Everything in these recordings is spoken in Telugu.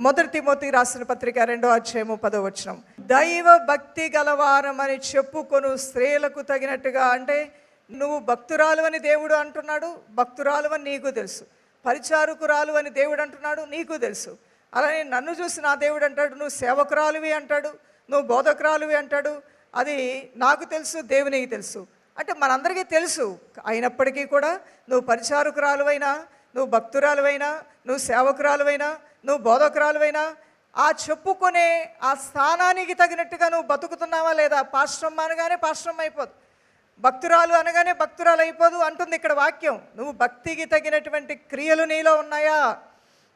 మొదటి తిమోతి రాసిన పత్రిక రెండో అధ్యాయము పదో వచనం. దైవ భక్తి గలవారం అని చెప్పుకొను స్త్రీలకు తగినట్టుగా అంటే నువ్వు భక్తురాలు అని దేవుడు అంటున్నాడు భక్తురాలు అని నీకు తెలుసు. పరిచారకురాలు అని దేవుడు అంటున్నాడు నీకు తెలుసు. అలానే నన్ను చూసి నా దేవుడు అంటాడు నువ్వు సేవకురాలువి అంటాడు నువ్వు బోధకురాలువి అంటాడు అది నాకు తెలుసు దేవునికి తెలుసు. అంటే మనందరికీ తెలుసు అయినప్పటికీ కూడా నువ్వు పరిచారకురాలువైనా నువ్వు భక్తురాలువైనా నువ్వు సేవకురాలువైనా నువ్వు బోధకురాలువైనా ఆ చెప్పుకునే ఆ స్థానానికి తగినట్టుగా నువ్వు బతుకుతున్నావా లేదా? పాశ్రమ అనగానే పాశ్రమ అయిపోదు. భక్తురాలు అనగానే భక్తురాలు అయిపోదు అంటుంది ఇక్కడ వాక్యం. నువ్వు భక్తికి తగినటువంటి క్రియలు నీలో ఉన్నాయా?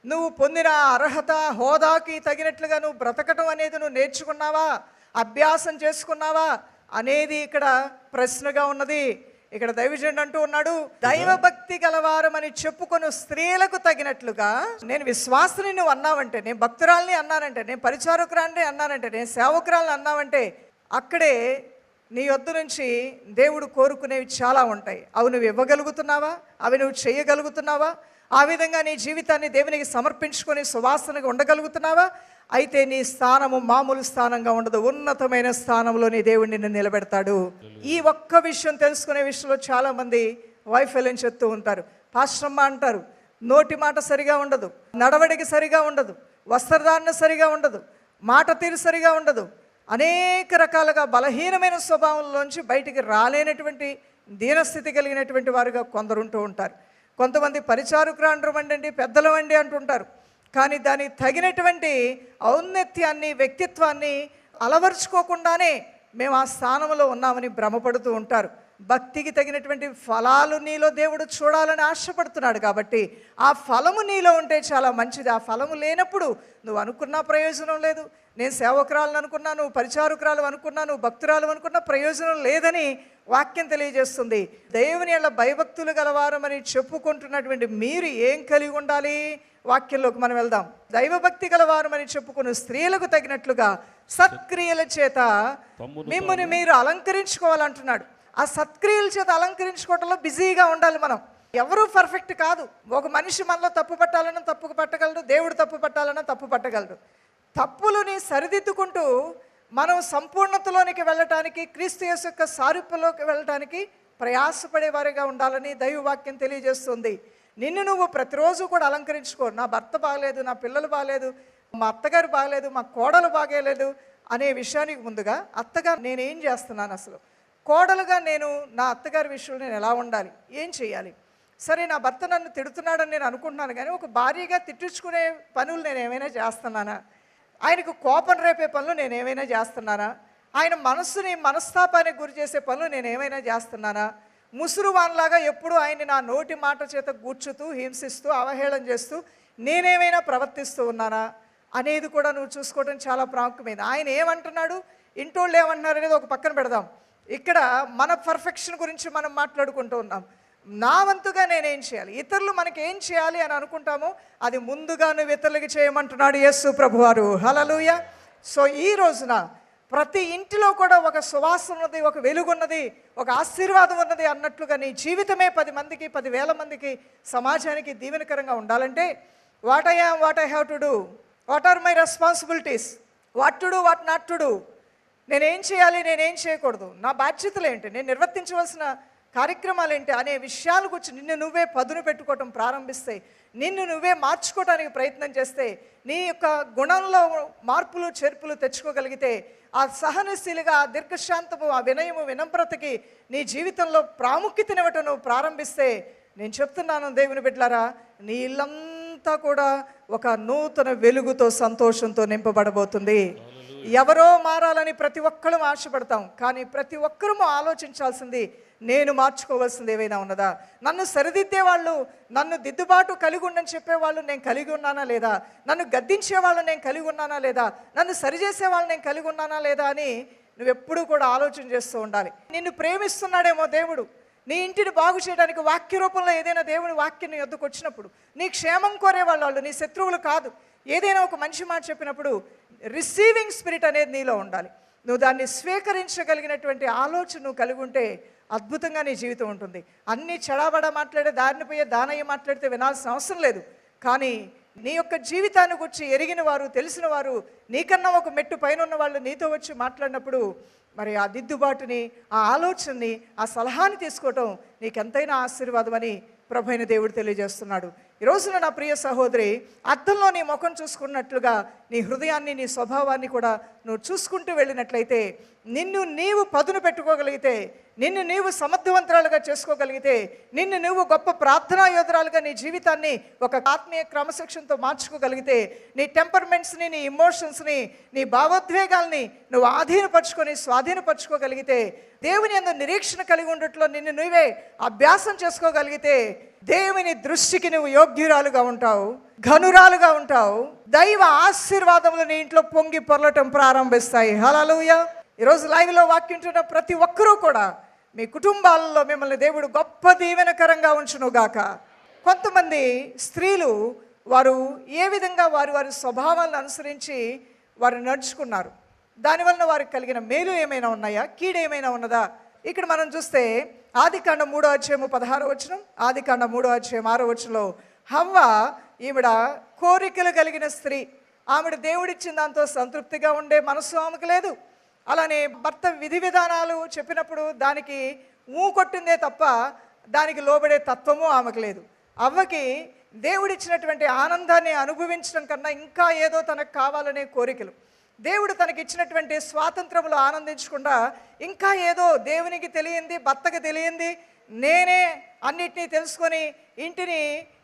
నువ్వు పొందిన అర్హత హోదాకి తగినట్లుగా నువ్వు బ్రతకటం అనేది నువ్వు నేర్చుకున్నావా? అభ్యాసం చేసుకున్నావా? అనేది ఇక్కడ ప్రశ్నగా ఉన్నది. ఇక్కడ దైవజనుడు అంటూ ఉన్నాడు దైవభక్తి గలవారమని చెప్పుకొని స్త్రీలకు తగినట్లుగా. నేను విశ్వాసని నువ్వు అన్నావంటే నేను భక్తురాల్ని అన్నానంటే నేను పరిచారకురాన్ని అన్నానంటే నేను సేవకురాలని అన్నావంటే అక్కడే నీ వద్ద నుంచి దేవుడు కోరుకునేవి చాలా ఉంటాయి. అవి నువ్వు ఇవ్వగలుగుతున్నావా? అవి నువ్వు చేయగలుగుతున్నావా? ఆ విధంగా నీ జీవితాన్ని దేవునికి సమర్పించుకొని సువాసనగా ఉండగలుగుతున్నావా? అయితే నీ స్థానము మామూలు స్థానంగా ఉండదు. ఉన్నతమైన స్థానంలో నీ దేవుడు నిన్ను నిలబెడతాడు. ఈ ఒక్క విషయం తెలుసుకునే విషయంలో చాలామంది వైఫల్యం చెప్తూ ఉంటారు. పాశ్రమ్మ అంటారు. నోటి మాట సరిగా ఉండదు. నడవడిక సరిగా ఉండదు. వస్త్రధారణ సరిగా ఉండదు. మాట తీరు సరిగా ఉండదు. అనేక రకాలుగా బలహీనమైన స్వభావంలోంచి బయటికి రాలేనటువంటి దీనస్థితి కలిగినటువంటి వారుగా కొందరుంటూ ఉంటారు. కొంతమంది పరిచారకురాండ్రు వండండి పెద్దలు వండి అంటుంటారు. కానీ దానికి తగినటువంటి ఔన్నత్యాన్ని వ్యక్తిత్వాన్ని అలవరుచుకోకుండానే మేము ఆ స్థానంలో ఉన్నామని భ్రమపడుతూ ఉంటారు. భక్తికి తగినటువంటి ఫలాలు నీలో దేవుడు చూడాలని ఆశపడుతున్నాడు కాబట్టి ఆ ఫలము నీలో ఉంటే చాలా మంచిది. ఆ ఫలము లేనప్పుడు నువ్వు అనుకున్నా ప్రయోజనం లేదు. నేను సేవకురాలను అనుకున్నా నువ్వు పరిచారకురాలు అనుకున్నా నువ్వు భక్తురాలు అనుకున్నా ప్రయోజనం లేదని వాక్యం తెలియజేస్తుంది. దేవుని అలా భయభక్తులు గలవారమని చెప్పుకుంటున్నటువంటి మీరు ఏం కలిగి ఉండాలి? వాక్యంలోకి మనం వెళ్దాం. దైవభక్తి గలవారమని చెప్పుకున్న స్త్రీలకు తగినట్లుగా సత్క్రియల చేత మిమ్మల్ని మీరు అలంకరించుకోవాలంటున్నాడు. ఆ సత్క్రియల చేత అలంకరించుకోవటంలో బిజీగా ఉండాలి మనం. ఎవరూ పర్ఫెక్ట్ కాదు. ఒక మనిషి మనలో తప్పు పట్టాలన్నా తప్పు పట్టగలడు. దేవుడు తప్పు పట్టాలన్నా తప్పు పట్టగలడు. తప్పులని సరిదిద్దుకుంటూ మనం సంపూర్ణతలోనికి వెళ్ళటానికి క్రీస్తు యేసు యొక్క సారూప్యలోకి వెళ్ళటానికి ప్రయాసపడేవారిగా ఉండాలని దైవవాక్యం తెలియజేస్తుంది. నిన్ను నువ్వు ప్రతిరోజు కూడా అలంకరించుకో. నా భర్త బాగలేదు నా పిల్లలు బాగలేదు మా అత్తగారు బాగలేదు మా కోడలు బాగలేదు అనే విషయానికి ముందుగా అత్తగా నేనేం చేస్తున్నాను అసలు? కోడలుగా నేను నా అత్తగారి విషయంలో నేను ఎలా ఉండాలి? ఏం చేయాలి? సరే నా భర్త నన్ను తిడుతున్నాడని నేను అనుకుంటున్నాను కానీ ఒక భారీగా తిట్టించుకునే పనులు నేను ఏమైనా చేస్తున్నానా? ఆయనకు కోపం రేపే పనులు నేను ఏమైనా చేస్తున్నానా? ఆయన మనస్సుని మనస్తాపానికి గురి చేసే పనులు నేను ఏమైనా చేస్తున్నానా? ముసురు వాన్లాగా ఎప్పుడూ ఆయన్ని నా నోటి మాట చేత కూర్చుతూ హింసిస్తూ అవహేళన చేస్తూ నేనేమైనా ప్రవర్తిస్తూ ఉన్నానా? అనేది కూడా నువ్వు చూసుకోవడం చాలా ప్రాముఖ్యమైనది ఆయన ఏమంటున్నాడు? ఇంటోళ్ళు ఏమంటున్నారు అనేది ఒక పక్కన పెడదాం. ఇక్కడ మన పర్ఫెక్షన్ గురించి మనం మాట్లాడుకుంటూ ఉన్నాం. నా వంతుగా నేనేం చేయాలి? ఇతరులు మనకి ఏం చేయాలి అని అనుకుంటామో అది ముందుగా నువ్వు ఇతరులకి చేయమంటున్నాడు యేసు ప్రభువారు. హలలుయ సో ఈ రోజున ప్రతి ఇంటిలో కూడా ఒక సువాసన ఉన్నది ఒక వెలుగు ఉన్నది ఒక ఆశీర్వాదం ఉన్నది అన్నట్లుగా నీ జీవితమే పది మందికి పది వేల మందికి సమాజానికి దీవెనకరంగా ఉండాలంటే what I am what I have to do what are my responsibilities what to do what not to do నేనేం చేయాలి నేనేం చేయకూడదు. నా బాధ్యతలు ఏంటి? నేను నిర్వర్తించవలసిన కార్యక్రమాలు ఏంటి అనే విషయాల గురించి నిన్ను నువ్వే పదును పెట్టుకోవటం ప్రారంభిస్తే నిన్ను నువ్వే మార్చుకోవడానికి ప్రయత్నం చేస్తే నీ యొక్క గుణంలో మార్పులు చేర్పులు తెచ్చుకోగలిగితే ఆ సహనశీలిగా ఆ దీర్ఘశాంతము ఆ వినయము వినమ్రతకి నీ జీవితంలో ప్రాముఖ్యతనివ్వటం నువ్వు ప్రారంభిస్తే నేను చెప్తున్నాను దేవుని బిడ్డలారా నీ ఇల్లంతా కూడా ఒక నూతన వెలుగుతో సంతోషంతో నింపబడబోతుంది. ఎవరో మారాలని ప్రతి ఒక్కరూ ఆశపడతాం కానీ ప్రతి ఒక్కరూ ఆలోచించాల్సింది నేను మార్చుకోవాల్సింది ఏవైనా ఉన్నదా? నన్ను సరిదిద్దే వాళ్ళు నన్ను దిద్దుబాటు కలిగి ఉండని చెప్పేవాళ్ళు నేను కలిగి ఉన్నానా లేదా? నన్ను గద్దించే వాళ్ళు నేను కలిగి ఉన్నానా లేదా? నన్ను సరిచేసే వాళ్ళు నేను కలిగి ఉన్నానా లేదా అని నువ్వు ఎప్పుడూ కూడా ఆలోచన చేస్తూ ఉండాలి. నిన్ను ప్రేమిస్తున్నాడేమో దేవుడు. నీ ఇంటిని బాగు చేయడానికి వాక్య రూపంలో ఏదైనా దేవుని వాక్యం నీ వద్దకు వచ్చినప్పుడు నీ క్షేమం కోరే వాళ్ళు నీ శత్రువులు కాదు. ఏదైనా ఒక మంచి మాట చెప్పినప్పుడు రిసీవింగ్ స్పిరిట్ అనేది నీలో ఉండాలి. నువ్వు దాన్ని స్వీకరించగలిగినటువంటి ఆలోచన నువ్వు కలిగి ఉంటే అద్భుతంగా నీ జీవితం ఉంటుంది. అన్ని చెడాబడ మాట్లాడే దారిని పోయే దానయ్య మాట్లాడితే వినాల్సిన అవసరం లేదు. కానీ నీ యొక్క జీవితాన్ని గురించి ఎరిగిన వారు తెలిసిన వారు నీకన్నా ఒక మెట్టు పైన ఉన్న వాళ్ళు నీతో వచ్చి మాట్లాడినప్పుడు మరి ఆ దిద్దుబాటుని ఆ ఆలోచనని ఆ సలహాని తీసుకోవటం నీకెంతైనా ఆశీర్వాదం అని ప్రభైన దేవుడు తెలియజేస్తున్నాడు. ఈ రోజున నా ప్రియ సహోదరి అర్థంలో నీ ముఖం చూసుకున్నట్లుగా నీ హృదయాన్ని నీ స్వభావాన్ని కూడా నువ్వు చూసుకుంటూ వెళ్ళినట్లయితే నిన్ను నీవు పదును పెట్టుకోగలిగితే నిన్ను నీవు సమర్థవంతురాలుగా చేసుకోగలిగితే నిన్ను నువ్వు గొప్ప ప్రార్థనా యోధురాలుగా నీ జీవితాన్ని ఒక ఆత్మీయ క్రమశిక్షణతో మార్చుకోగలిగితే నీ టెంపర్మెంట్స్ని నీ ఇమోషన్స్ని నీ భావోద్వేగాల్ని నువ్వు ఆధీనపరుచుకొని స్వాధీనపరచుకోగలిగితే దేవుని అందు నిరీక్షణ కలిగి ఉండట్లో నిన్ను నువ్వే అభ్యాసం చేసుకోగలిగితే దేవుని దృష్టికి నువ్వు యోగ్యురాలుగా ఉంటావు ఘనురాలుగా ఉంటావు. దైవ ఆశీర్వాదములు నీ ఇంట్లో పొంగి పొరలటం ప్రారంభిస్తాయి. హలలుయ ఈరోజు లైవ్లో వాక్యంటున్న ప్రతి ఒక్కరూ కూడా మీ కుటుంబాలలో మిమ్మల్ని దేవుడు గొప్ప దీవెనకరంగా ఉంచునుగాక కొంతమంది స్త్రీలు వారు ఏ విధంగా వారు వారి స్వభావాలను అనుసరించి వారు నడుచుకున్నారు? దానివలన వారికి కలిగిన మేలు ఏమైనా ఉన్నాయా? కీడు ఏమైనా ఉన్నదా? ఇక్కడ మనం చూస్తే ఆదికాండ మూడో అధ్యాయము పదహారో వచనం ఆదికాండ మూడో అధ్యాయం ఆరో వచనంలో హవ్వ ఈవిడ కోరికలు కలిగిన స్త్రీ. ఆవిడ దేవుడిచ్చిన దాంతో సంతృప్తిగా ఉండే మనస్సు ఆమెకు లేదు. అలానే భర్త విధి విధానాలు చెప్పినప్పుడు దానికి ఊ కొట్టిందే తప్ప దానికి లోబడే తత్వము ఆమెకు లేదు. అవ్వకి దేవుడిచ్చినటువంటి ఆనందాన్ని అనుభవించడం కన్నా ఇంకా ఏదో తనకు కావాలనే కోరికలు. దేవుడు తనకి ఇచ్చినటువంటి స్వాతంత్రములు ఆనందించకుండా ఇంకా ఏదో దేవునికి తెలియంది భర్తకు తెలియంది నేనే అన్నిటినీ తెలుసుకొని ఇంటిని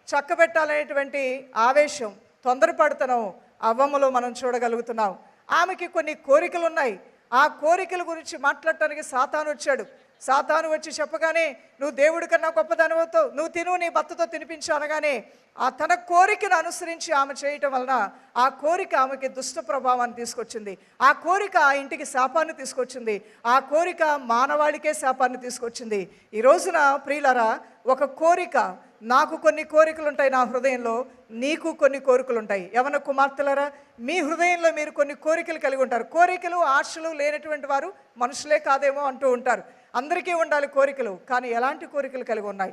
చక్కబెట్టాలనేటువంటి ఆవేశం తొందరపడుతున్నాం అవ్వమ్మలో మనం చూడగలుగుతున్నాం. ఆమెకి కొన్ని కోరికలు ఉన్నాయి ఆ కోరికల గురించి మాట్లాడటానికి సాతాను వచ్చాడు సాతాను వచ్చి చెప్పగానే నువ్వు దేవుడి కన్నా గొప్పదనవుతావు నువ్వు తిను నీ భర్తతో తినిపించు అనగానే ఆ తన కోరికను అనుసరించి ఆమె చేయటం వలన ఆ కోరిక ఆమెకి దుష్ట ప్రభావాన్ని తీసుకొచ్చింది. ఆ కోరిక ఆ ఇంటికి శాపాన్ని తీసుకొచ్చింది. ఆ కోరిక మానవాళికే శాపాన్ని తీసుకొచ్చింది. ఈ రోజున ప్రియులరా ఒక కోరిక నాకు కొన్ని కోరికలు ఉంటాయి నా హృదయంలో నీకు కొన్ని కోరికలు ఉంటాయి యవన కుమార్తెలరా మీ హృదయంలో మీరు కొన్ని కోరికలు కలిగి ఉంటారు. కోరికలు ఆశలు లేనటువంటి వారు మనుషులే కాదేమో అంటూ ఉంటారు. అందరికీ ఉండాలి కోరికలు కానీ ఎలాంటి కోరికలు కలిగి ఉన్నాయి?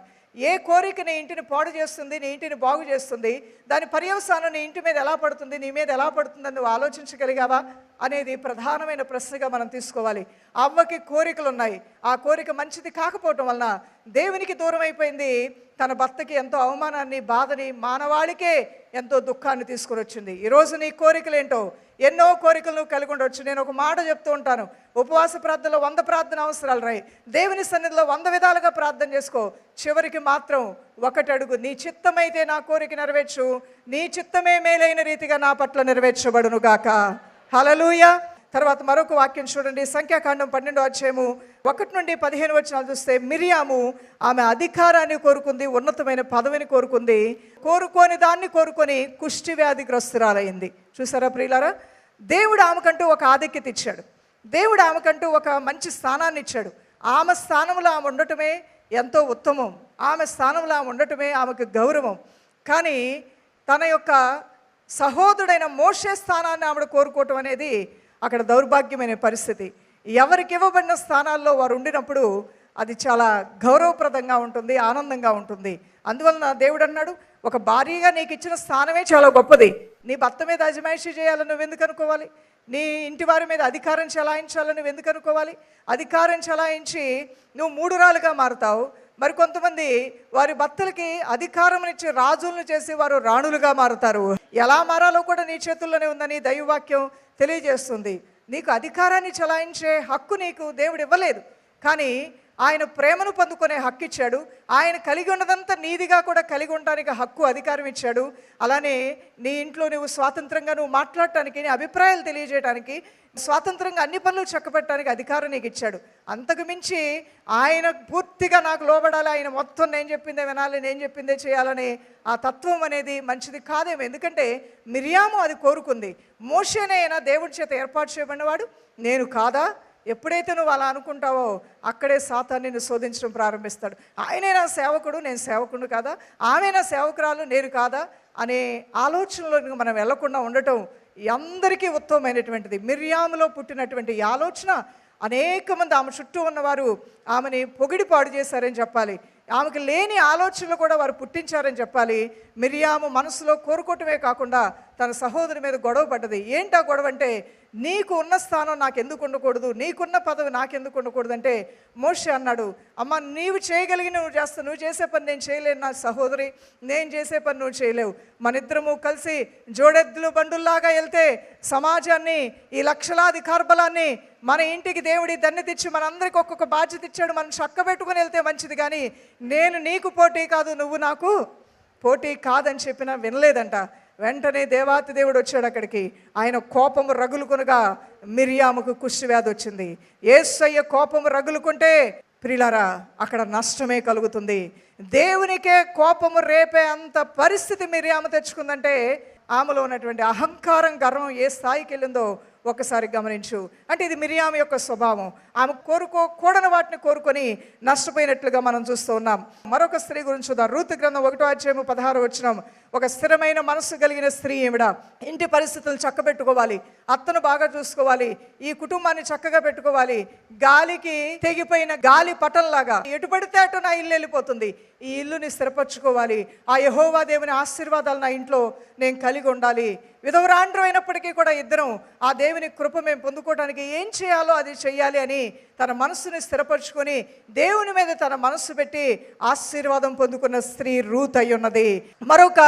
ఏ కోరిక నీ ఇంటిని పాడు చేస్తుంది నీ ఇంటిని బాగు చేస్తుంది? దాని పర్యవసానం నీ ఇంటి మీద ఎలా పడుతుంది నీ మీద ఎలా పడుతుందని నువ్వు ఆలోచించగలిగావా? అనేది ప్రధానమైన ప్రశ్నగా మనం తీసుకోవాలి. అవ్వకి కోరికలు ఉన్నాయి. ఆ కోరిక మంచిది కాకపోవటం వలన దేవునికి దూరం అయిపోయింది. తన భర్తకి ఎంతో అవమానాన్ని బాధని మానవాళికే ఎంతో దుఃఖాన్ని తీసుకుని వచ్చింది. ఈరోజు నీ కోరికలేంటో ఎన్నో కోరికలు కలిగి ఉండవచ్చు నేను ఒక మాట చెప్తూ ఉంటాను. ఉపవాస ప్రార్థనలో వంద ప్రార్థన అవసరాలు రాయి. దేవుని సన్నిధిలో వంద విధాలుగా ప్రార్థన చేసుకో. చివరికి మాత్రం ఒకటి అడుగు. నీ చిత్తమైతే నా కోరిక నెరవేర్చు. నీ చిత్తమే మేలైన రీతిగా నా పట్ల నెరవేర్చబడును గాక. హలలుయ తర్వాత మరొక వాక్యం చూడండి. సంఖ్యాకాండం పన్నెండో అధ్యాయము ఒకటి నుండి పదిహేను వచనాలు చూస్తే మిరియాము ఆమె అధికారాన్ని కోరుకుంది ఉన్నతమైన పదవిని కోరుకుంది కోరుకోని దాన్ని కోరుకొని కుష్టి వ్యాధిగ్రస్తురాలైంది చూసారా ప్రియులారా? దేవుడు ఆమెకంటూ ఒక ఆధిక్యత ఇచ్చాడు. దేవుడు ఆమెకంటూ ఒక మంచి స్థానాన్ని ఇచ్చాడు. ఆమె స్థానంలో ఆమె ఉండటమే ఎంతో ఉత్తమం. ఆమె స్థానంలో ఆమె ఉండటమే ఆమెకు గౌరవం. కానీ తన యొక్క సహోదరుడైన మోషే స్థానాన్ని ఆవిడ కోరుకోవటం అనేది అక్కడ దౌర్భాగ్యమైన పరిస్థితి. ఎవరికి ఇవ్వబడిన స్థానాల్లో వారు ఉండినప్పుడు అది చాలా గౌరవప్రదంగా ఉంటుంది ఆనందంగా ఉంటుంది. అందువలన దేవుడు అన్నాడు ఒక భార్యగా నీకు ఇచ్చిన స్థానమే చాలా గొప్పది. నీ భర్త మీద అజమాయిషీ చేయాలని నువ్వు ఎందుకు అనుకోవాలి? నీ ఇంటి వారి మీద అధికారం చెలాయించాలని నువ్వు ఎందుకు అనుకోవాలి? అధికారం చెలాయించి నువ్వు మూడురాలుగా మారుతావు. మరి కొంతమంది వారి భర్తలకి అధికారం ఇచ్చి రాజులను చేసి వారు రాణులుగా మారుతారు. ఎలా మారాలో కూడా నీ చేతుల్లోనే ఉందని దైవవాక్యం తెలియజేస్తుంది. నీకు అధికారాన్ని చలాయించే హక్కు నీకు దేవుడు ఇవ్వలేదు. కానీ ఆయన ప్రేమను పొందుకునే హక్కు ఇచ్చాడు. ఆయన కలిగి ఉన్నదంతా నీదిగా కూడా కలిగి ఉండడానికి హక్కు అధికారం ఇచ్చాడు. అలానే నీ ఇంట్లో నువ్వు స్వాతంత్రంగా నువ్వు మాట్లాడటానికి నీ అభిప్రాయాలు తెలియజేయడానికి స్వాతంత్రంగా అన్ని పనులు చక్కబెట్టడానికి అధికారం నీకు ఇచ్చాడు. అంతకు మించి ఆయన పూర్తిగా నాకు లోబడాలి. ఆయన మొత్తం నేను చెప్పిందే వినాలి నేను చెప్పిందే చేయాలని ఆ తత్వం అనేది మంచిది కాదేమో. ఎందుకంటే మిరియాము అది కోరుకుంది. మోషేనే అయినా దేవుడి చేత ఏర్పాటు చేయబడినవాడు. నేను కాదా? ఎప్పుడైతే నువ్వు అలా అనుకుంటావో అక్కడే సాతాన్ని నిన్ను శోధించడం ప్రారంభిస్తాడు. ఆయనే నా సేవకుడు? నేను సేవకుడు కాదా? ఆమె నా సేవకురాలు? నేను కాదా? అనే ఆలోచనలో మనం వెళ్ళకుండా ఉండటం అందరికీ ఉత్తమమైనటువంటిది. మిర్యాములో పుట్టినటువంటి ఈ ఆలోచన అనేక మంది ఆమె చుట్టూ ఉన్నవారు ఆమెని పొగిడి పాడు చేశారని చెప్పాలి. ఆమెకు లేని ఆలోచనలు కూడా వారు పుట్టించారని చెప్పాలి. మిరియాము మనసులో కోరుకోవటమే కాకుండా తన సహోదరి మీద గొడవ పడ్డది. ఏంటా గొడవ అంటే నీకు ఉన్న స్థానం నాకు ఎందుకు ఉండకూడదు? నీకున్న పదవి నాకు ఎందుకు ఉండకూడదు? అంటే మోషే అన్నాడు అమ్మ నీవు చేయగలిగిన నువ్వు చేస్తావు నువ్వు చేసే పని నేను చేయలేను నా సహోదరి. నేను చేసే పని నువ్వు చేయలేవు. మన ఇద్దరము కలిసి జోడెద్దులు బండుల్లాగా వెళ్తే సమాజాన్ని ఈ లక్షలాది కార్బలాన్ని మన ఇంటికి దేవుడి దన్ని తెచ్చి మనందరికి ఒక్కొక్క బాధ్యత ఇచ్చాడు. మనం చక్క పెట్టుకుని వెళ్తే మంచిది కానీ నేను నీకు పోటీ కాదు నువ్వు నాకు పోటీ కాదని చెప్పినా వినలేదంట. వెంటనే దేవాతి దేవుడు వచ్చాడు అక్కడికి. ఆయన కోపము రగులుకొనగా మిరియాముకు కుష్టి వ్యాధి వచ్చింది. ఏసయ్య కోపము రగులుకుంటే ప్రిలారా అక్కడ నష్టమే కలుగుతుంది. దేవునికే కోపము రేపే అంత పరిస్థితి మిరియాము తెచ్చుకుందంటే ఆమెలో ఉన్నటువంటి అహంకారం గర్వం ఏ స్థాయికి వెళ్ళిందో ఒకసారి గమనించు. అంటే ఇది మిరియామ యొక్క స్వభావం. ఆమె కోరుకోకూడని వాటిని కోరుకొని నష్టపోయినట్లుగా మనం చూస్తూ ఉన్నాం. మరొక స్త్రీ గురించి చూద్దాం. రూతు గ్రంథం ఒకటో అధ్యాయము పదహారు వచ్చినాం ఒక స్థిరమైన మనసు కలిగిన స్త్రీ ఏమిడ ఇంటి పరిస్థితులు చక్కబెట్టుకోవాలి అత్తను బాగా చూసుకోవాలి ఈ కుటుంబాన్ని చక్కగా పెట్టుకోవాలి గాలికి తెగిపోయిన గాలి పటంలాగా ఎటు పడితే అటు నా ఇల్లు వెళ్ళిపోతుంది. ఈ ఇల్లుని స్థిరపరచుకోవాలి. ఆ యహోవా దేవుని ఆశీర్వాదాలు నా ఇంట్లో నేను కలిగి ఉండాలి. విధవరాండ్రు అయినప్పటికీ కూడా ఇద్దరం ఆ దేవుని కృప మేము పొందుకోవడానికి ఏం చేయాలో అది చేయాలి అని తన మనస్సుని స్థిరపరచుకొని దేవుని మీద తన మనస్సు పెట్టి ఆశీర్వాదం పొందుకున్న స్త్రీ రూత్ అయి ఉన్నది మరొక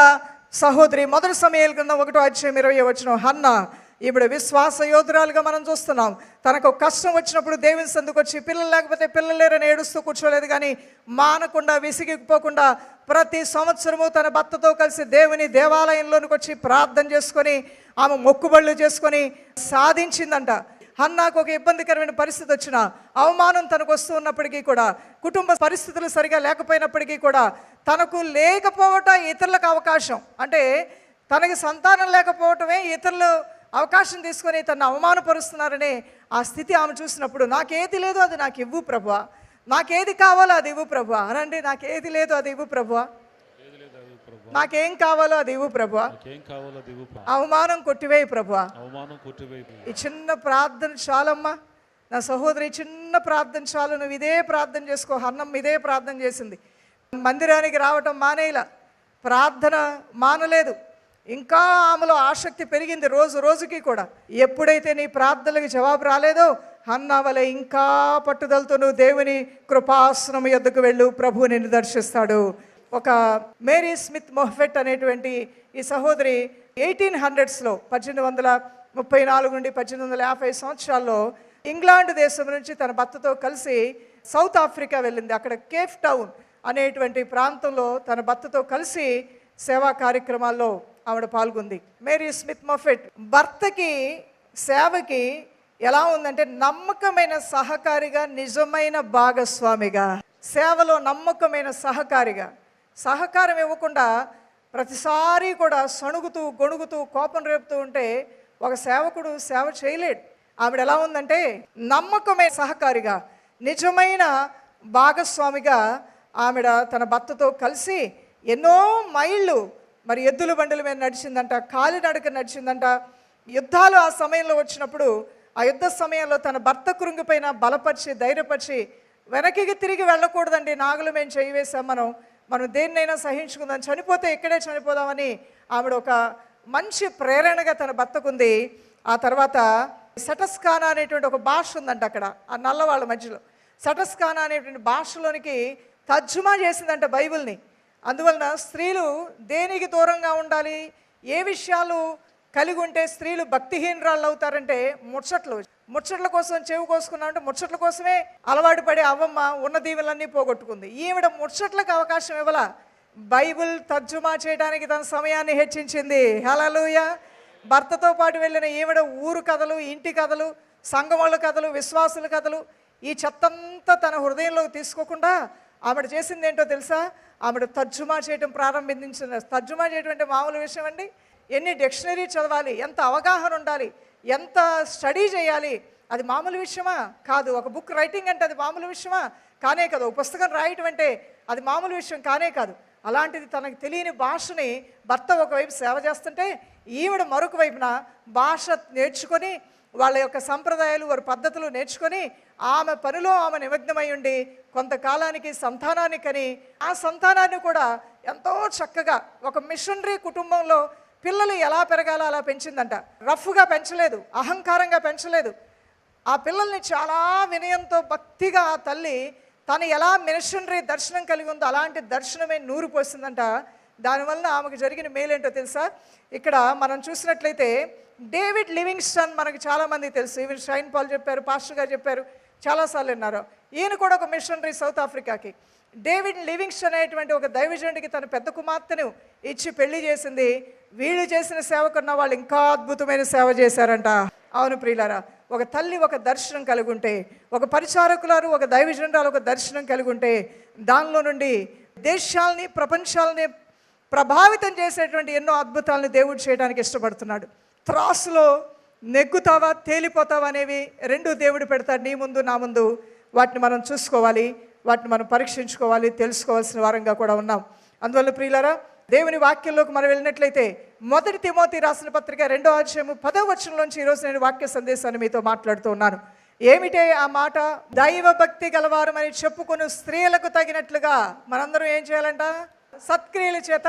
సహోదరి మొదటి సమయాల కింద ఒకటో అధ్యాయం ఇరవై వచ్చిన హన్న ఇప్పుడు విశ్వాస యోధురాలుగా మనం చూస్తున్నాం. తనకు కష్టం వచ్చినప్పుడు దేవుని సందుకు వచ్చి పిల్లలు లేకపోతే పిల్లలు లేరని ఏడుస్తూ కూర్చోలేదు కానీ మానకుండా విసిగిపోకుండా ప్రతి సంవత్సరము తన భర్తతో కలిసి దేవుని దేవాలయంలోనికి వచ్చి ప్రార్థన చేసుకొని ఆమె మొక్కుబళ్ళు చేసుకొని సాధించిందంట. హన్నాకు ఒక ఇబ్బందికరమైన పరిస్థితి వచ్చిన అవమానం తనకు వస్తూ ఉన్నప్పటికీ కూడా కుటుంబ పరిస్థితులు సరిగా లేకపోయినప్పటికీ కూడా తనకు లేకపోవటం ఇతరులకు అవకాశం. అంటే తనకి సంతానం లేకపోవటమే ఇతరులు అవకాశం తీసుకొని తను అవమానపరుస్తున్నారనే ఆ స్థితి ఆమె చూసినప్పుడు నాకేది లేదో అది నాకు ఇవ్వు ప్రభువ. నాకేది కావాలో అది ఇవ్వు ప్రభువ. అనండి నాకేది లేదో అది ఇవ్వు ప్రభువా ఏది లేదు అది ప్రభు నాకేం కావాలో అది ఇవ్వు ప్రభు అవమానం కొట్టివేయి కొట్టివేయి ఈ చిన్న ప్రార్థన చాలమ్మా. నా సహోదరి ఈ చిన్న ప్రార్థన చాలు. నువ్వు ఇదే ప్రార్థన చేసుకో. అన్నం ఇదే ప్రార్థన చేసింది. మందిరానికి రావటం మానేలా ప్రార్థన మానలేదు. ఇంకా ఆమెలో ఆసక్తి పెరిగింది రోజు రోజుకి కూడా. ఎప్పుడైతే నీ ప్రార్థనలకు జవాబు రాలేదో అన్నవల ఇంకా పట్టుదలతో నువ్వు దేవుని కృపాసనం ఎద్దుకు వెళ్ళు. ప్రభువు నిన్ను దర్శిస్తాడు. ఒక మేరీ స్మిత్ మొహఫెట్ అనేటువంటి ఈ సహోదరి ఎయిటీన్ హండ్రెడ్స్లో పద్దెనిమిది వందల ముప్పై నాలుగు నుండి పద్దెనిమిది వందల యాభై సంవత్సరాల్లో ఇంగ్లాండ్ దేశం నుంచి తన భర్తతో కలిసి సౌత్ ఆఫ్రికా వెళ్ళింది. అక్కడ కేఫ్ టౌన్ అనేటువంటి ప్రాంతంలో తన భర్తతో కలిసి సేవా కార్యక్రమాల్లో ఆవిడ పాల్గొంది. మేరీ స్మిత్ మొఫెట్ భర్తకి సేవకి ఎలా ఉందంటే నమ్మకమైన సహకారిగా నిజమైన భాగస్వామిగా సేవలో నమ్మకమైన సహకారిగా సహకారం ఇవ్వకుండా ప్రతిసారి కూడా సణుగుతూ గొణుగుతూ కోపం రేపుతూ ఉంటే ఒక సేవకుడు సేవ చేయలేడు. ఆవిడ ఎలా ఉందంటే నమ్మకమైన సహకారిగా నిజమైన భాగస్వామిగా ఆవిడ తన భర్తతో కలిసి ఎన్నో మైళ్ళు మరి ఎద్దుల బండుల మీద నడిచిందంట కాలినడక నడిచిందంట. యుద్ధాలు ఆ సమయంలో వచ్చినప్పుడు ఆ యుద్ధ సమయంలో తన భర్త కృంగిపైన బలపరిచి ధైర్యపరిచి వెనక్కి తిరిగి వెళ్ళకూడదండి. నాగులు మేము చేయి వేసాం మనం. మనం దేన్నైనా సహించుకుందాం చనిపోతే ఇక్కడే చనిపోదామని ఆవిడ ఒక మంచి ప్రేరణగా తన భర్తకుంది ఆ తర్వాత సటస్కానా అనేటువంటి ఒక భాష ఉందంట అక్కడ ఆ నల్లవాళ్ళ మధ్యలో. సటస్కానా అనేటువంటి భాషలోనికి తర్జుమా చేసిందంట బైబిల్ని. అందువలన స్త్రీలు దేనికి దూరంగా ఉండాలి? ఏ విషయాలు కలిగి ఉంటే స్త్రీలు భక్తిహీనరాళ్ళు అవుతారంటే ముచ్చట్లు. ముచ్చట్ల కోసం చెవి కోసుకున్నామంటే ముచ్చట్ల కోసమే అలవాటు పడే అవ్వమ్మ ఉన్న దీవులన్నీ పోగొట్టుకుంది. ఈవిడ ముచ్చట్లకు అవకాశం ఇవ్వాల. బైబిల్ తర్జుమా చేయడానికి తన సమయాన్ని హెచ్చించింది. హలలుయ భర్తతో పాటు వెళ్ళిన ఈవిడ ఊరు కథలు ఇంటి కథలు సంగముల కథలు విశ్వాసుల కథలు ఈ చెత్తంతా తన హృదయంలోకి తీసుకోకుండా ఆవిడ చేసింది ఏంటో తెలుసా? ఆవిడ తర్జుమా చేయటం ప్రారంభించిన తర్జుమా చేయటం అంటే మామూలు విషయం అండి. ఎన్ని డిక్షనరీ చదవాలి ఎంత అవగాహన ఉండాలి ఎంత స్టడీ చేయాలి? అది మామూలు విషయమా? కాదు. ఒక బుక్ రైటింగ్ అంటే అది మామూలు విషయమా? కానే కాదు. ఒక పుస్తకం రాయటం అంటే అది మామూలు విషయం కానే కాదు. అలాంటిది తనకు తెలియని భాషని భర్త ఒకవైపు సేవ చేస్తుంటే ఈవిడ మరొక వైపున భాష నేర్చుకొని వాళ్ళ యొక్క సంప్రదాయాలు వారి పద్ధతులు నేర్చుకొని ఆమె పనిలో ఆమె నిమగ్నమై ఉండి కొంతకాలానికి సంతానాన్ని కని ఆ సంతానాన్ని కూడా ఎంతో చక్కగా ఒక మిషనరీ కుటుంబంలో పిల్లలు ఎలా పెరగాలో అలా పెంచిందంట. రఫ్గా పెంచలేదు అహంకారంగా పెంచలేదు. ఆ పిల్లల్ని చాలా వినయంతో భక్తిగా ఆ తల్లి తను ఎలా మిషనరీ దర్శనం కలిగి ఉందో అలాంటి దర్శనమే నూరు పోసిందంట. దానివల్ల ఆమెకు జరిగిన మేలేంటో తెలుసా? ఇక్కడ మనం చూసినట్లయితే డేవిడ్ లివింగ్స్టన్ మనకు చాలామంది తెలుసు. ఈవెన్ షైన్ పాల్ చెప్పారు పాస్టర్ గారు చెప్పారు చాలాసార్లు విన్నారు. ఈయన కూడా ఒక మిషనరీ సౌత్ ఆఫ్రికాకి. డేవిడ్ లివింగ్స్టన్ అనేటువంటి ఒక దైవజనుడికి తన పెద్ద కుమార్తెను ఇచ్చి పెళ్ళి చేసింది. వీళ్ళు చేసిన సేవ కన్నా వాళ్ళు ఇంకా అద్భుతమైన సేవ చేశారంట. అవును ప్రియులారా ఒక తల్లి ఒక దర్శనం కలిగి ఉంటే ఒక పరిచారకులారు ఒక దైవజనురాలు ఒక దర్శనం కలిగి ఉంటే దానిలో నుండి దేశాలని ప్రపంచాలని ప్రభావితం చేసేటువంటి ఎన్నో అద్భుతాలను దేవుడు చేయడానికి ఇష్టపడుతున్నాడు. త్రాసులో నెగ్గుతావా తేలిపోతావా అనేవి రెండు దేవుడు పెడతాడు నీ ముందు నా ముందు. వాటిని మనం చూసుకోవాలి వాటిని మనం పరీక్షించుకోవాలి తెలుసుకోవాల్సిన వారంగా కూడా ఉన్నాం. అందువల్ల ప్రియులారా దేవుని వాక్యంలోకి మనం వెళ్ళినట్లయితే మొదటి తిమోతి రాసిన పత్రిక రెండో అధ్యాయము పదవ వచనంలోంచి ఈరోజు నేను వాక్య సందేశాన్ని మీతో మాట్లాడుతూ ఉన్నాను. ఏమిటే ఆ మాట? దైవ భక్తి గలవారమని చెప్పుకుని స్త్రీలకు తగినట్లుగా మనందరం ఏం చేయాలంట? సత్క్రియల చేత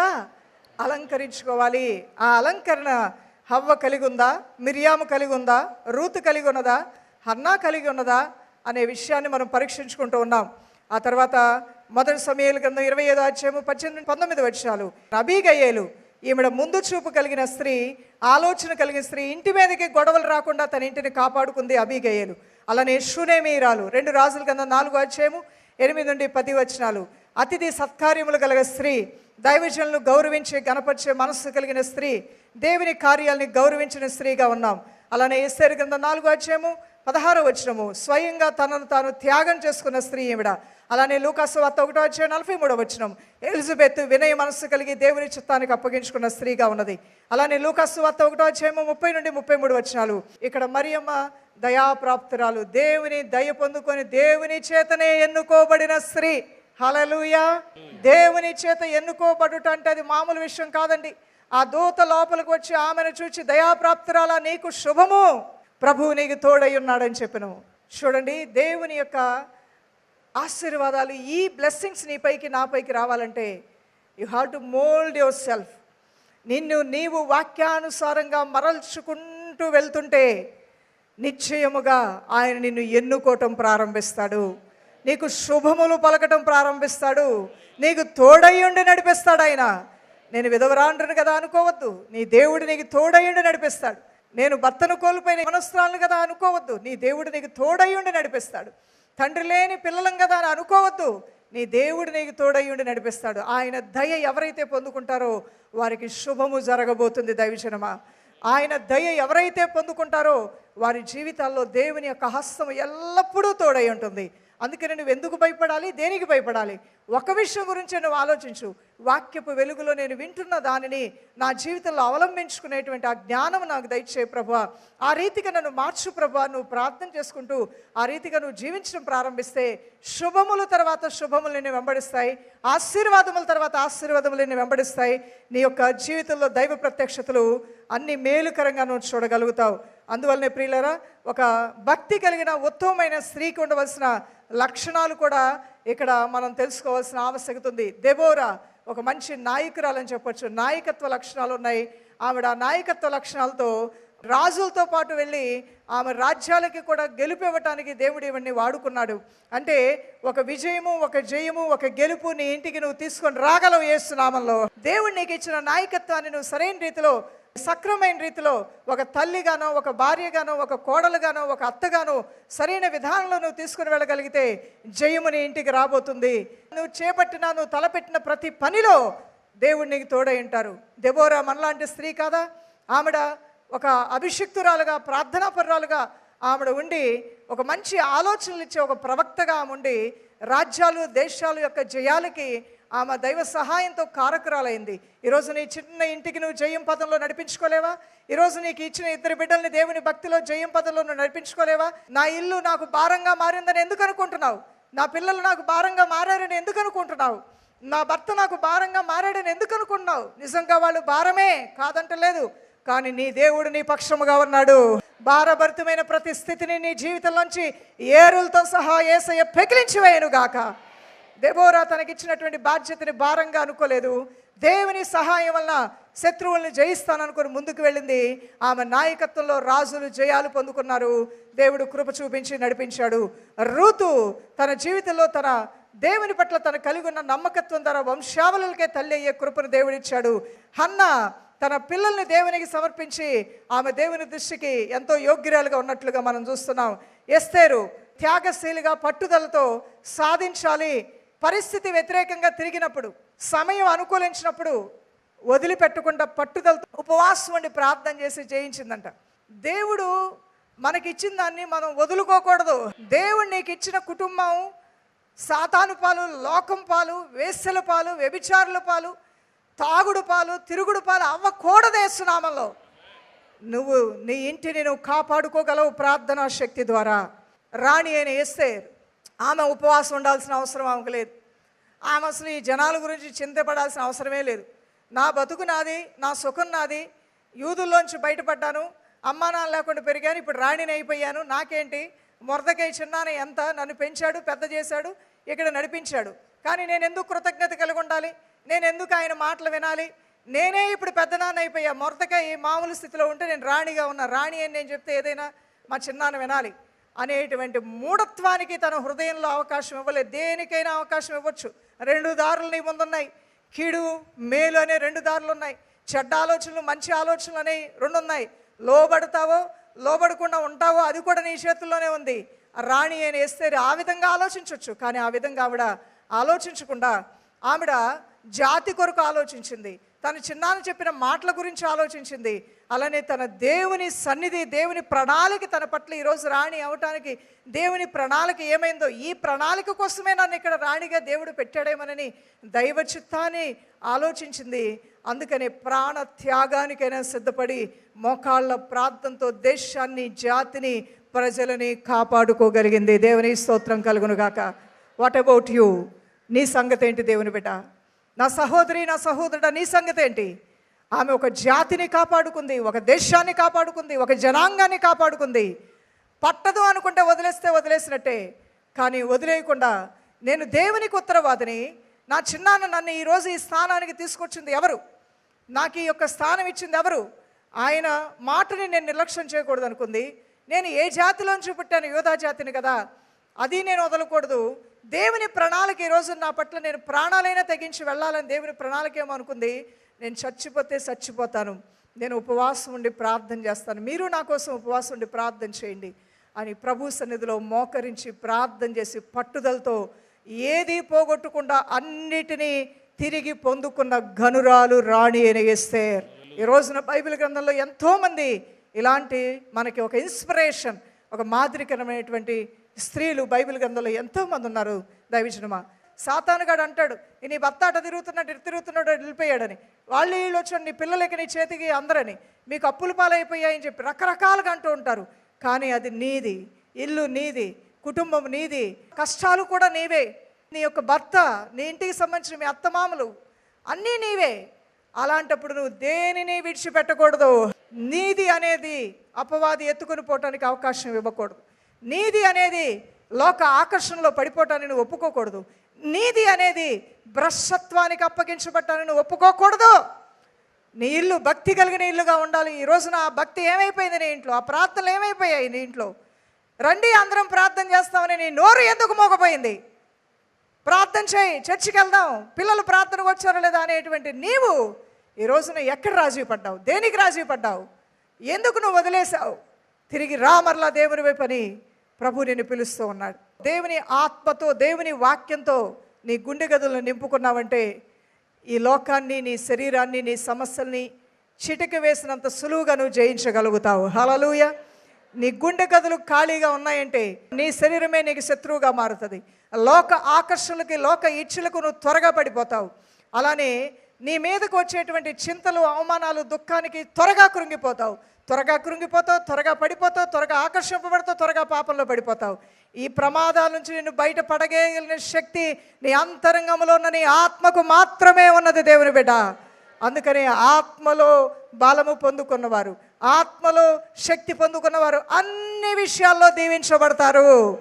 అలంకరించుకోవాలి. ఆ అలంకరణ హవ్వ కలిగి ఉందా? మిరియాము కలిగి ఉందా? రూతు కలిగి ఉన్నదా? హన్నా కలిగి ఉన్నదా? అనే విషయాన్ని మనం పరీక్షించుకుంటూ ఉన్నాం. ఆ తర్వాత మొదటి సమయాల గ్రంథం ఇరవై ఐదో అధ్యాయము పద్దెనిమిది పంతొమ్మిది వచ్చాలు అబీగయ్యేలు ఈమెడ ముందు చూపు కలిగిన స్త్రీ ఆలోచన కలిగిన స్త్రీ ఇంటి మీదకి గొడవలు రాకుండా తన ఇంటిని కాపాడుకుంది అబీగయ్యేలు అలానే షునేమీరాలు రెండు రాజుల కింద నాలుగు అధ్యాయము ఎనిమిది నుండి పది వచనాలు. అతిథి సత్కార్యములు కలిగిన స్త్రీ దైవజనులు గౌరవించే గణపరిచే మనస్సు కలిగిన స్త్రీ దేవుని కార్యాలని గౌరవించిన స్త్రీగా ఉన్నాం. అలానే ఏసేరు కింద నాలుగు అధ్యాయము పదహారో వచనము స్వయంగా తనను తాను త్యాగం చేసుకున్న స్త్రీ ఈవిడ అలానే లూకాసు వార్త ఒకటో వచ్చే నలభై మూడో వచ్చినం ఎలిజబెత్ వినయ మనస్సు కలిగి దేవుని చిత్తానికి అప్పగించుకున్న స్త్రీగా ఉన్నది. అలానే లూకాసు వార్త ఒకటో అధ్యాయము ముప్పై నుండి ముప్పై మూడు వచ్చినాలు ఇక్కడ మరియమ్మ దయాప్రాప్తురాలు దేవుని దయ పొందుకొని దేవుని చేతనే ఎన్నుకోబడిన స్త్రీ. హలలుయా దేవుని చేత ఎన్నుకోబడుట అంటే అది మామూలు విషయం కాదండి. ఆ దూత లోపలికి వచ్చి ఆమెను చూచి దయాప్రాప్తురాలా నీకు శుభము. ప్రభువు నీకు తోడై ఉన్నాడని చెప్పిన చూడండి దేవుని యొక్క ఆశీర్వాదాలు ఈ బ్లెస్సింగ్స్ నీ పైకి నా పైకి రావాలంటే you have to mould yourself నిన్ను నీవు వాక్యానుసారంగా మరల్చుకుంటూ వెళ్తుంటే నిశ్చయముగా ఆయన నిన్ను ఎన్నుకోవటం ప్రారంభిస్తాడు. నీకు శుభములు పలకటం ప్రారంభిస్తాడు. నీకు తోడయ్యుండి నడిపిస్తాడు ఆయన. నేను విధవరాండ్రను కదా అనుకోవద్దు. నీ దేవుడు నీకు తోడయ్యుండి నడిపిస్తాడు. నేను భర్తను కోల్పోయిన మనస్త్రాలను కదా అనుకోవద్దు. నీ దేవుడు నీకు తోడయ్యుండి నడిపిస్తాడు. తండ్రి లేని పిల్లలం కదా అని అనుకోవద్దు. నీ దేవుడు నీకు తోడయ్యుండి నడిపిస్తాడు. ఆయన దయ ఎవరైతే పొందుకుంటారో వారికి శుభము జరగబోతుంది. దైవజనమా ఆయన దయ ఎవరైతే పొందుకుంటారో వారి జీవితాల్లో దేవుని యొక్క హస్తము ఎల్లప్పుడూ తోడై ఉంటుంది. అందుకని నువ్వు ఎందుకు భయపడాలి? దేనికి భయపడాలి? ఒక విషయం గురించి నువ్వు ఆలోచించు. వాక్యపు వెలుగులో నేను వింటున్న దానిని నా జీవితంలో అవలంబించుకునేటువంటి ఆ జ్ఞానం నాకు దయచే ప్రభు ఆ రీతిగా నన్ను మార్చు ప్రభు నువ్వు ప్రార్థన చేసుకుంటూ ఆ రీతిగా నువ్వు జీవించడం ప్రారంభిస్తే శుభముల తర్వాత శుభములు నిన్ను వెంబడిస్తాయి. ఆశీర్వాదముల తర్వాత ఆశీర్వాదములు నిన్ను వెంబడిస్తాయి. నీ యొక్క జీవితంలో దైవ ప్రత్యక్షతలు అన్ని మేలుకరంగా నువ్వు చూడగలుగుతావు. అందువల్లనే ప్రియులరా ఒక భక్తి కలిగిన ఉత్తమమైన స్త్రీకి ఉండవలసిన లక్షణాలు కూడా ఇక్కడ మనం తెలుసుకోవాల్సిన ఆవశ్యకత ఉంది. దెబోరా ఒక మంచి నాయకురాలని చెప్పొచ్చు. నాయకత్వ లక్షణాలు ఉన్నాయి. ఆవిడ నాయకత్వ లక్షణాలతో రాజులతో పాటు వెళ్ళి ఆమె రాజ్యాలకి కూడా గెలుపివ్వటానికి దేవుడు ఇవన్నీ వాడుకున్నాడు. అంటే ఒక విజయము ఒక జయము ఒక గెలుపు నీ ఇంటికి నువ్వు తీసుకొని రాగలవు ఏసునామంలో దేవుడు నీకు ఇచ్చిన నాయకత్వాన్ని నువ్వు సరైన రీతిలో సక్రమైన రీతిలో ఒక తల్లిగానో ఒక భార్యగానో ఒక కోడలుగానో ఒక అత్తగానో సరైన విధానంలో నువ్వు తీసుకుని వెళ్ళగలిగితే జయము నీ ఇంటికి రాబోతుంది. నువ్వు చేపట్టిన నువ్వు తలపెట్టిన ప్రతి పనిలో దేవుడు నీకు తోడై ఉంటారు. దెబోరా మనలాంటి స్త్రీ కాదా? ఆవిడ ఒక అభిషిక్తురాలుగా ప్రార్థనాపరురాలుగా ఆవిడ ఉండి ఒక మంచి ఆలోచనలు ఇచ్చే ఒక ప్రవక్తగా ఆమె ఉండి రాజ్యాలు దేశాలు యొక్క జయాలకి ఆమె దైవ సహాయంతో కారకురాలైంది. ఈరోజు నీ చిన్న ఇంటికి నువ్వు జయం పదంలో నడిపించుకోలేవా? ఈరోజు నీకు ఇచ్చిన ఇద్దరు బిడ్డల్ని దేవుని భక్తిలో జయం పదంలో నువ్వు నడిపించుకోలేవా? నా ఇల్లు నాకు భారంగా మారిందని ఎందుకు అనుకుంటున్నావు? నా పిల్లలు నాకు భారంగా మారారని ఎందుకు అనుకుంటున్నావు? నా భర్త నాకు భారంగా మారాడని ఎందుకు అనుకున్నావు నిజంగా వాళ్ళు భారమే కాదంటలేదు. కానీ నీ దేవుడు నీ పక్షముగా ఉన్నాడు. భారభరితమైన ప్రతి స్థితిని నీ జీవితంలోంచి ఏరులతో సహా ఏసయ్య పెకిలించి వేయను గాక దెబోరా తనకిచ్చినటువంటి బాధ్యతని భారంగా అనుకోలేదు. దేవుని సహాయం వల్ల శత్రువుల్ని జయిస్తాననుకుని ముందుకు వెళ్ళింది. ఆమె నాయకత్వంలో రాజులు జయాలు పొందుకున్నారు. దేవుడు కృప చూపించి నడిపించాడు. రూతు తన జీవితంలో తన దేవుని పట్ల తన కలిగి ఉన్న నమ్మకత్వం ద్వారా వంశావళులకే తల్లి అయ్యే కృపను దేవుడిచ్చాడు. హన్న తన పిల్లల్ని దేవునికి సమర్పించి ఆమె దేవుని దృష్టికి ఎంతో యోగ్యురాలుగా ఉన్నట్లుగా మనం చూస్తున్నాం. ఎస్తేరు త్యాగశీలిగా పట్టుదలతో సాధించాలి. పరిస్థితి వ్యతిరేకంగా తిరిగినప్పుడు సమయం అనుకూలించినప్పుడు వదిలిపెట్టకుండా పట్టుదలతో ఉపవాసం ఉండి ప్రార్థన చేసి జయించిందంట. దేవుడు మనకిచ్చిన దాన్ని మనం వదులుకోకూడదు. దేవుడు నీకు ఇచ్చిన కుటుంబం సాతాను పాలు లోకం పాలు వేశ్యల పాలు వ్యభిచారుల పాలు తాగుడు పాలు తిరుగుడు పాలు అవ్వకూడదేస్తున్నామలో నువ్వు నీ ఇంటిని నువ్వు కాపాడుకోగలవు ప్రార్థనా శక్తి ద్వారా. రాణి అయిన వేస్తే ఆమె ఉపవాసం ఉండాల్సిన అవసరం ఆమెకు లేదు. ఆమె అసలు ఈ జనాల గురించి చింతపడాల్సిన అవసరమే లేదు. నా బతుకు నాది నా సుఖం నాది యూదుల్లోంచి బయటపడ్డాను అమ్మానాన్న లేకుండా పెరిగాను ఇప్పుడు రాణిని అయిపోయాను నాకేంటి? మొరదకై చిన్నాన ఎంత? నన్ను పెంచాడు పెద్ద చేశాడు ఇక్కడ నడిపించాడు. కానీ నేను ఎందుకు కృతజ్ఞత కలిగి ఉండాలి? నేను ఎందుకు ఆయన మాటలు వినాలి? నేనే ఇప్పుడు పెద్దనాన్న అయిపోయా. మొరదకై మామూలు స్థితిలో ఉంటే నేను రాణిగా ఉన్నా రాణి అని నేను చెప్తే ఏదైనా మా చిన్నాన్న వినాలి. అనేటువంటి మూఢత్వానికి తన హృదయంలో అవకాశం ఇవ్వలేదు. దేనికైనా అవకాశం ఇవ్వచ్చు. రెండు దారులు నీ ముందున్నాయి. కీడు మేలు అనే రెండు దారులు ఉన్నాయి చెడ్డ ఆలోచనలు మంచి ఆలోచనలు అనే రెండు ఉన్నాయి లోబడతావో లోబడకుండా ఉంటావో అది కూడా నీ చేతుల్లోనే ఉంది. రాణి అని వేస్తే ఆ విధంగా ఆలోచించవచ్చు కానీ ఆ విధంగా ఆవిడ ఆలోచించకుండా ఆవిడ జాతి కొరకు ఆలోచించింది. తన చిన్నాను చెప్పిన మాటల గురించి ఆలోచించింది. అలానే తన దేవుని సన్నిధి దేవుని ప్రణాళిక తన పట్ల ఈరోజు రాణి అవటానికి దేవుని ప్రణాళిక ఏమైందో ఈ ప్రణాళిక కోసమే నన్ను ఇక్కడ రాణిగా దేవుడు పెట్టాడేమనని దైవ చిత్తాన్ని ఆలోచించింది. అందుకనే ప్రాణ త్యాగానికైనా సిద్ధపడి మోకాళ్ళ ప్రార్థనతో దేశాన్ని జాతిని ప్రజలని కాపాడుకోగలిగింది. దేవుని స్తోత్రం కలుగునుగాక వాట్ అబౌట్ యూ నీ సంగతి ఏంటి దేవుని బిడ్డ? నా సహోదరి నా సహోదరుడ నీ సంగతి ఏంటి? ఆమె ఒక జాతిని కాపాడుకుంది ఒక దేశాన్ని కాపాడుకుంది ఒక జనాంగాన్ని కాపాడుకుంది. పట్టదు అనుకుంటే వదిలేస్తే వదిలేసినట్టే కానీ వదిలేయకుండా నేను దేవునికి ఉత్తరవాదిని. నా చిన్నాన్న నన్ను ఈరోజు ఈ స్థానానికి తీసుకొచ్చింది ఎవరు? నాకు ఈ యొక్క స్థానం ఇచ్చింది ఎవరు? ఆయన మాటని నేను నిర్లక్ష్యం చేయకూడదు అనుకుంది. నేను ఏ జాతిలోంచి పుట్టాను? యోధా జాతిని కదా. అది నేను వదలకూడదు. దేవుని ప్రణాళిక ఈరోజు నా పట్ల నేను ప్రాణాలైనా తెగించి వెళ్ళాలని దేవుని ప్రణాళిక ఏమో అనుకుంది. నేను చచ్చిపోతే చచ్చిపోతాను. నేను ఉపవాసం ఉండి ప్రార్థన చేస్తాను. మీరు నా కోసం ఉపవాసం ఉండి ప్రార్థన చేయండి అని ప్రభు సన్నిధిలో మోకరించి ప్రార్థన చేసి పట్టుదలతో ఏది పోగొట్టకుండా అన్నిటినీ తిరిగి పొందుకున్న ఘనురాలు రాణి అని ఈ రోజున బైబిల్ గ్రంథంలో ఎంతోమంది ఇలాంటి మనకి ఒక ఇన్స్పిరేషన్ ఒక మాదిరికరమైనటువంటి స్త్రీలు బైబిల్ గ్రంథంలో ఎంతోమంది ఉన్నారు. దైవజనమా సాతానుగాడు అంటాడు నీ భర్త అట తిరుగుతున్నాడు ఇటు తిరుగుతున్నాడు వెళ్ళిపోయాడని వాళ్ళు వీళ్ళు వచ్చాడు నీ పిల్లలకి నీ చేతికి అందరని. మీకు అప్పుల పాలైపోయాయని చెప్పి రకరకాలుగా అంటూ ఉంటారు. కానీ అది నీది ఇల్లు నీది కుటుంబం నీది. కష్టాలు కూడా నీవే. నీ యొక్క భర్త నీ ఇంటికి సంబంధించిన మీ అత్తమామలు అన్నీ నీవే. అలాంటప్పుడు నువ్వు దేనిని విడిచిపెట్టకూడదు. నీది అనేది అపవాది ఎత్తుకుని పోవటానికి అవకాశం ఇవ్వకూడదు. నీది అనేది లోక ఆకర్షణలో పడిపోవటాన్ని నువ్వు ఒప్పుకోకూడదు. నీది అనేది భ్రష్టత్వానికి అప్పగించబట్టాన్ని నువ్వు ఒప్పుకోకూడదు. నీ ఇల్లు భక్తి కలిగిన ఇల్లుగా ఉండాలి. ఈ రోజున ఆ భక్తి ఏమైపోయింది నీ ఇంట్లో? ఆ ప్రార్థనలు ఏమైపోయాయి నీ ఇంట్లో? రండి అందరం ప్రార్థన చేస్తామని నీ నోరు ఎందుకు మోగపోయింది? ప్రార్థన చేయి చర్చికి వెళ్దాం. పిల్లలు ప్రార్థనకు వచ్చారో లేదా అనేటువంటి నీవు ఈ రోజున ఎక్కడ రాజీ పడ్డావు? దేనికి రాజీ పడ్డావు? ఎందుకు నువ్వు వదిలేశావు? తిరిగి రా మరలా దేవుని పని ప్రభు నిన్ను పిలుస్తూ ఉన్నాడు. దేవుని ఆత్మతో దేవుని వాక్యంతో నీ గుండె గదులను నింపుకున్నావంటే ఈ లోకాన్ని నీ శరీరాన్ని నీ సమస్యల్ని చిటిక వేసినంత సులువుగా నువ్వు జయించగలుగుతావు. హలలుయ నీ గుండె గదులు ఖాళీగా ఉన్నాయంటే నీ శరీరమే నీకు శత్రువుగా మారుతుంది. లోక ఆకర్షణలకి లోక ఇచ్చులకు నువ్వు త్వరగా పడిపోతావు. అలానే నీ మీదకు వచ్చేటువంటి చింతలు అవమానాలు దుఃఖానికి త్వరగా కృంగిపోతావు. త్వరగా కృంగిపోతావు త్వరగా పడిపోతావు త్వరగా ఆకర్షింపబడతావు త్వరగా పాపంలో పడిపోతావు. ఈ ప్రమాదాల నుంచి నిన్ను బయట పడగలిగిన శక్తి నీ అంతరంగంలో ఉన్న నీ ఆత్మకు మాత్రమే ఉన్నది దేవుని బిడ్డ. అందుకని ఆత్మలో బలము పొందుకున్నవారు ఆత్మలో శక్తి పొందుకున్నవారు అన్ని విషయాల్లో దీవించబడతారు.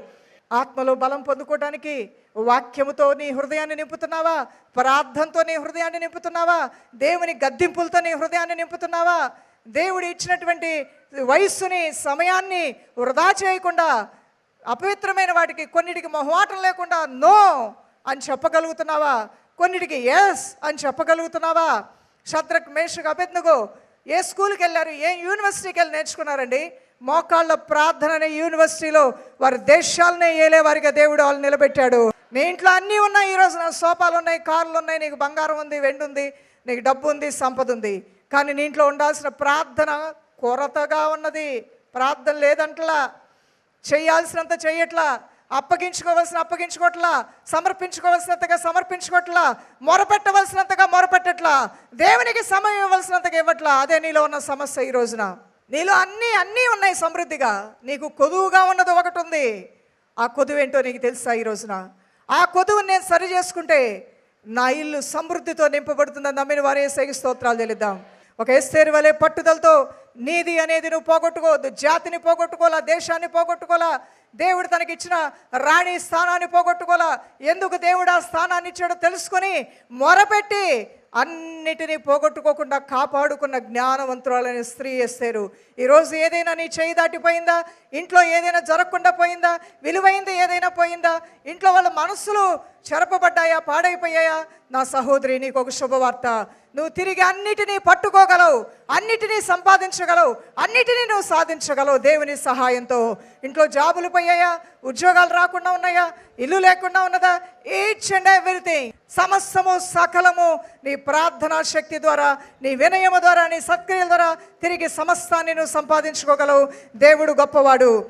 ఆత్మలో బలం పొందుకోవడానికి వాక్యముతో నీ హృదయాన్ని నింపుతున్నావా? ప్రార్థనతో నీ హృదయాన్ని నింపుతున్నావా? దేవుని గద్దింపులతో నీ హృదయాన్ని నింపుతున్నావా? దేవుడు ఇచ్చినటువంటి వయస్సుని సమయాన్ని వృధా చేయకుండా అపవిత్రమైన వాటికి కొన్నిటికి మొహమాటం లేకుండా నో అని చెప్పగలుగుతున్నావా? కొన్నిటికి ఎస్ అని చెప్పగలుగుతున్నావా? శత్రక్ మేషకు అభిజ్ఞకు ఏ స్కూల్కి వెళ్ళారు? ఏ యూనివర్సిటీకి వెళ్ళి నేర్చుకున్నారండి? మోకాళ్ళ ప్రార్థన అనే యూనివర్సిటీలో వారి దేశాలనే ఏలే వారిగా దేవుడు వాళ్ళు నిలబెట్టాడు. నీ ఇంట్లో అన్నీ ఉన్నాయి ఈరోజు నా సోఫాలు ఉన్నాయి కార్లు ఉన్నాయి నీకు బంగారం ఉంది వెండి ఉంది నీకు డబ్బు ఉంది సంపద ఉంది. కానీ నీ ఇంట్లో ఉండాల్సిన ప్రార్థన కొరతగా ఉన్నది. ప్రార్థన లేదంటలా. చేయాల్సినంత చేయట్లా అప్పగించుకోవాల్సిన అప్పగించుకోవట్లా సమర్పించుకోవాల్సినంతగా సమర్పించుకోవట్లా మొరపెట్టవలసినంతగా మొరపెట్టట్లా దేవునికి సమయం ఇవ్వాల్సినంతగా ఇవ్వట్లా అదే నీలో ఉన్న సమస్య ఈ రోజున. నీలో అన్నీ అన్నీ ఉన్నాయి సమృద్ధిగా. నీకు కొదువుగా ఉన్నది ఒకటి ఉంది. ఆ కొదువు ఏంటో నీకు తెలుసా ఈ రోజున? ఆ కొదువు నేను సరి చేసుకుంటే నా ఇల్లు సమృద్ధితో నింపబడుతుందని నమ్మిన వారే సైకి స్తోత్రాలు తెలుద్దాం ఒక ఎస్తేరు వలె పట్టుదలతో నీది అనేది నువ్వు పోగొట్టుకోవద్దు. జాతిని పోగొట్టుకోలా దేశాన్ని పోగొట్టుకోలా దేవుడు తనకి ఇచ్చిన రాణి స్థానాన్ని పోగొట్టుకోలా ఎందుకు దేవుడు ఆ స్థానాన్ని ఇచ్చాడో తెలుసుకొని మొరపెట్టి అన్నిటినీ పోగొట్టుకోకుండా కాపాడుకున్న జ్ఞానవంతురాలైన స్త్రీ ఎస్తేరు ఈరోజు ఏదైనా నీ చేయి దాటిపోయిందా? ఇంట్లో ఏదైనా జరగకుండా పోయిందా? విలువైంది ఏదైనా పోయిందా? ఇంట్లో వాళ్ళ మనస్సులు చెరపబడ్డాయా పాడైపోయాయా? నా సహోదరి నీకు ఒక శుభవార్త. నువ్వు తిరిగి అన్నిటినీ పట్టుకోగలవు అన్నిటినీ సంపాదించగలవు అన్నిటినీ నువ్వు సాధించగలవు దేవుని సహాయంతో. ఇంట్లో జాబులు పోయాయా? ఉద్యోగాలు రాకుండా ఉన్నాయా? ఇల్లు లేకుండా ఉన్నదా? ఈచ్ అండ్ ఎవ్రీథింగ్ సమస్తము సకలము నీ ప్రార్థనా శక్తి ద్వారా నీ వినయము ద్వారా నీ సత్క్రియల ద్వారా తిరిగి సమస్తాన్ని నువ్వు సంపాదించుకోగలవు. దేవుడు గొప్పవాడు.